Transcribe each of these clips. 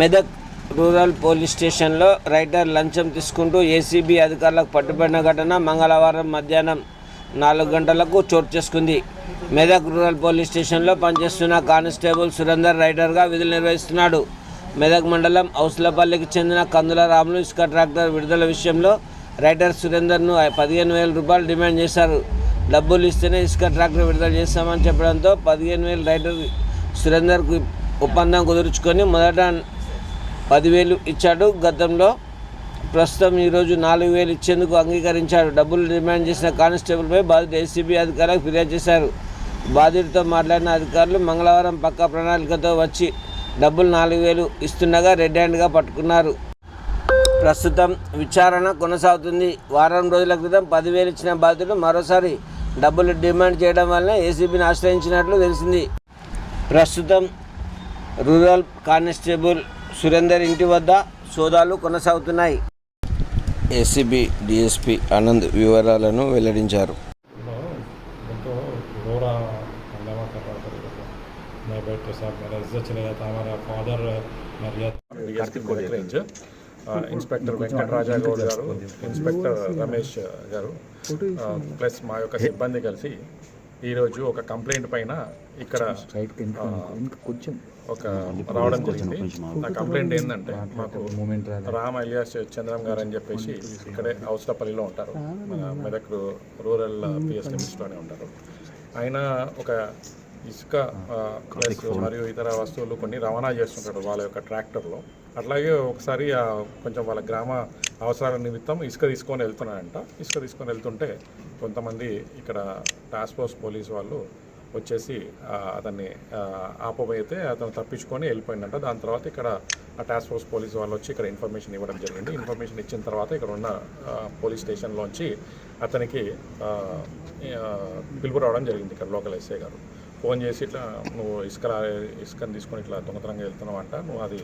Medak rural police స్టేషన్లో writer లంచం తీసుకుంటూ ఏసీబీ అధికారులకు పట్టుబడిన ఘటన మంగళవారం మధ్యాహ్నం నాలుగు గంటలకు చోటు చేసుకుంది. మెదక్ రూరల్ పోలీస్ స్టేషన్లో పనిచేస్తున్న కానిస్టేబుల్ సురేందర్ రైడర్గా విధులు నిర్వహిస్తున్నాడు. మెదక్ మండలం ఔసులపల్లికి చెందిన కందుల రాములు ఇసుక ట్రాక్టర్ విడుదల విషయంలో రైటర్ సురేందర్ను పదిహేను వేల రూపాయలు డిమాండ్ చేశారు. డబ్బులు ఇస్తేనే ఇసుక ట్రాక్టర్ విడుదల చేస్తామని చెప్పడంతో పదిహేను వేలు రైటర్ సురేందర్కు ఒప్పందం కుదుర్చుకొని మొదట పదివేలు ఇచ్చాడు. గతంలో ప్రస్తుతం ఈరోజు నాలుగు వేలు ఇచ్చేందుకు అంగీకరించాడు. డబ్బులు డిమాండ్ చేసిన కానిస్టేబుల్పై బాధిత ఏసీబీ అధికారులకు ఫిర్యాదు చేశారు. బాధితుడితో మాట్లాడిన అధికారులు మంగళవారం పక్క ప్రణాళికతో వచ్చి డబ్బులు నాలుగు వేలు ఇస్తుండగా రెడ్ హ్యాండ్గా పట్టుకున్నారు. ప్రస్తుతం విచారణ కొనసాగుతుంది. వారం రోజుల క్రితం పదివేలు ఇచ్చిన బాధితుడు మరోసారి డబ్బులు డిమాండ్ చేయడం వల్ల ఏసీబీని ఆశ్రయించినట్లు తెలిసింది. ప్రస్తుతం రూరల్ కానిస్టేబుల్ సురేందర్ ఇంటి వద్ద సోదాలు కొనసాగుతున్నాయి. ఏసీబీ డిఎస్పీ ఆనంద్ వివరాలను వెల్లడించారు. ఇన్స్పెక్టర్ వెంకటరాజా గౌడ్ గారు ఇన్స్పెక్టర్ రమేష్ గారు ప్లస్ మా యొక్క సిబ్బంది కలిసి ఈరోజు ఒక కంప్లైంట్ పైన ఇక్కడ కొంచెం ఒక రావడం జరిగింది. ఆ కంప్లైంట్ ఏంటంటే మాకు రామ్ అలియాస్ చంద్రం గారు అని చెప్పేసి ఇక్కడే అవసరపల్లిలో ఉంటారు. మన మెదక్ రూరల్ పిఎస్ లిమిట్స్లోనే ఉంటారు. ఆయన ఒక ఇసుక ప్లస్ మరియు ఇతర వస్తువులు కొన్ని రవాణా చేస్తుంటాడు వాళ్ళ యొక్క ట్రాక్టర్లో. అట్లాగే ఒకసారి కొంచెం వాళ్ళ గ్రామ అవసరాల నిమిత్తం ఇసుక తీసుకొని వెళ్తున్నాడంట ఇసుక తీసుకొని వెళ్తుంటే కొంతమంది ఇక్కడ టాస్క్ ఫోర్స్ పోలీస్ వాళ్ళు వచ్చేసి అతన్ని ఆ, ఆపబోయితే అతను తప్పించుకొని వెళ్ళిపోయిందంట. దాని తర్వాత ఇక్కడ ఆ టాస్క్ ఫోర్స్ పోలీస్ వాళ్ళు వచ్చి ఇక్కడ ఇన్ఫర్మేషన్ ఇవ్వడం జరిగింది. ఇన్ఫర్మేషన్ ఇచ్చిన తర్వాత ఇక్కడ ఉన్న పోలీస్ స్టేషన్లోంచి అతనికి పిలుపు రావడం జరిగింది ఇక్కడ లోకల్ ఎస్ఐ గారు. ఫోన్ చేసి ఇట్లా నువ్వు ఇసుక ఇసుకని తీసుకొని ఇట్లా దొంగతనంగా వెళ్తున్నావు అంట నువ్వు అది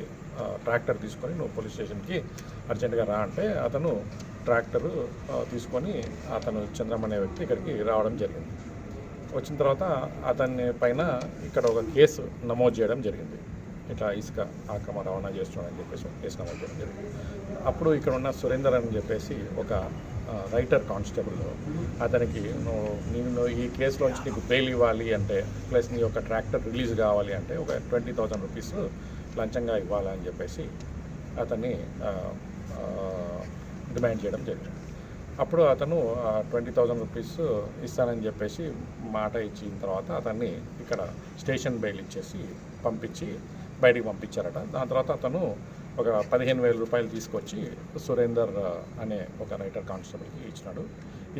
ట్రాక్టర్ తీసుకొని నువ్వు పోలీస్ స్టేషన్కి అర్జెంటుగా రా అంటే అతను ట్రాక్టరు తీసుకొని అతను చంద్రం అనే వ్యక్తి ఇక్కడికి రావడం జరిగింది. వచ్చిన తర్వాత అతన్ని పైన ఇక్కడ ఒక కేసు నమోదు చేయడం జరిగింది. ఇట్లా ఇసుక ఆక్రమ రవాణా చేస్తున్నాడని చెప్పేసి ఒక కేసు నమోదు చేయడం జరిగింది. అప్పుడు ఇక్కడ ఉన్న సురేందర్ అని చెప్పేసి ఒక రైటర్ కానిస్టేబుల్ అతనికి నువ్వు నేను ఈ కేసులోంచి నీకు బెయిల్ ఇవ్వాలి అంటే ప్లస్ నీ యొక్క ట్రాక్టర్ రిలీజ్ కావాలి అంటే ఒక ట్వంటీ థౌజండ్ రూపీస్ లంచంగా ఇవ్వాలని చెప్పేసి అతన్ని డిమాండ్ చేయడం జరిగింది. అప్పుడు అతను ట్వంటీ థౌజండ్ రూపీస్ ఇస్తానని చెప్పేసి మాట ఇచ్చిన తర్వాత అతన్ని ఇక్కడ స్టేషన్ బెయిల్ ఇచ్చేసి పంపించి బయటికి పంపించారట. దాని తర్వాత అతను ఒక పదిహేను వేల రూపాయలు తీసుకొచ్చి సురేందర్ అనే ఒక రైటర్ కానిస్టేబుల్కి ఇచ్చినాడు.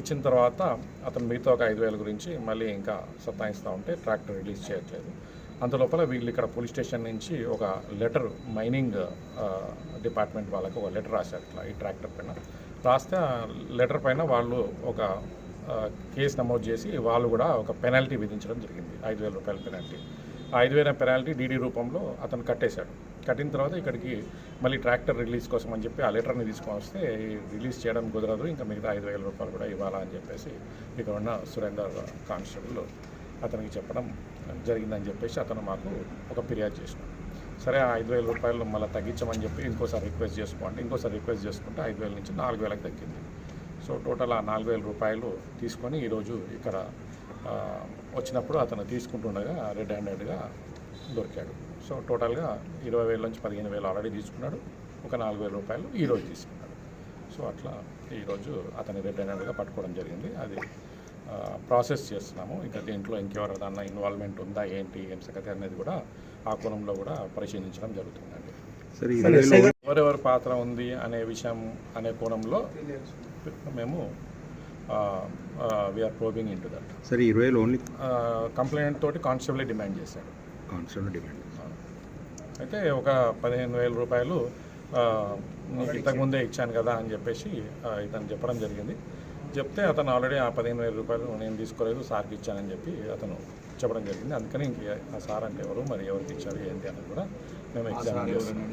ఇచ్చిన తర్వాత అతను మిగతా ఒక ఐదు వేల గురించి మళ్ళీ ఇంకా సత్తాయిస్తూ ఉంటే ట్రాక్టర్ రిలీజ్ చేయట్లేదు. అంతలోపల వీళ్ళు ఇక్కడ పోలీస్ స్టేషన్ నుంచి ఒక లెటర్ మైనింగ్ డిపార్ట్మెంట్ వాళ్ళకి ఒక లెటర్ రాశారు ఇట్లా ఈ ట్రాక్టర్ పైన. రాస్తే లెటర్ పైన వాళ్ళు ఒక కేసు నమోదు చేసి వాళ్ళు కూడా ఒక పెనాల్టీ విధించడం జరిగింది ఐదు వేల రూపాయల పెనాల్టీ. ఐదు వేల పెనాల్టీ డీడీ రూపంలో అతను కట్టేశాడు. కట్టిన తర్వాత ఇక్కడికి మళ్ళీ ట్రాక్టర్ రిలీజ్ కోసం అని చెప్పి ఆ లెటర్ని తీసుకొని వస్తే రిలీజ్ చేయడం కుదరదు ఇంకా మిగతా ఐదు వేల రూపాయలు కూడా ఇవ్వాలా అని చెప్పేసి ఇక్కడ ఉన్న సురేందర్ కానిస్టేబుల్ అతనికి చెప్పడం జరిగిందని చెప్పేసి అతను మాకు ఒక ఫిర్యాదు చేసినాడు. సరే ఆ ఐదు వేల రూపాయలు మళ్ళీ తగ్గించమని చెప్పి ఇంకోసారి రిక్వెస్ట్ చేసుకోండి. ఇంకోసారి రిక్వెస్ట్ చేసుకుంటే ఐదు వేల నుంచి నాలుగు వేలకు తగ్గింది. సో టోటల్ ఆ నాలుగు వేల రూపాయలు తీసుకొని ఈరోజు ఇక్కడ వచ్చినప్పుడు అతను తీసుకుంటుండగా రెడ్ హ్యాండెడ్గా దొరికాడు. సో టోటల్గా ఇరవై వేల నుంచి పదిహేను వేలు ఆల్రెడీ తీసుకున్నాడు. ఒక నాలుగు వేల రూపాయలు ఈరోజు తీసుకున్నాడు. సో అట్లా ఈరోజు అతని రెడ్ హ్యాండెడ్గా పట్టుకోవడం జరిగింది. అది ప్రాసెస్ చేస్తున్నాము. ఇంకా దీంట్లో ఇంకెవరిదన్నా ఇన్వాల్వ్మెంట్ ఉందా ఏంటి ఏం సంగతి అనేది కూడా ఆ కోణంలో కూడా పరిశీలించడం జరుగుతుందండి. ఎవరెవరి పాత్ర ఉంది అనే విషయం అనే కోణంలో మేము we are probing into that సరే రైలు ఓన్లీ కంప్లైంట్ తోటి కానిస్టేబుల్ డిమాండ్ చేశాడు. కాన్స్టేబుల్ డిమాండ్ అయితే ఒక పదిహేను వేల రూపాయలు ఇంతకుముందే ఇచ్చాను కదా అని చెప్పేసి ఇతను చెప్పడం జరిగింది. చెప్తే అతను ఆల్రెడీ ఆ పదిహేను వేల రూపాయలు నేను తీసుకోలేదు సార్కి ఇచ్చానని చెప్పి అతను చెప్పడం జరిగింది. అందుకని ఇంక ఆ సార్ అంటే ఎవరు మరి ఎవరికి ఇచ్చారు ఏంటి అనేది కూడా మేము ఎగ్జామిన్ చేస్తున్నాం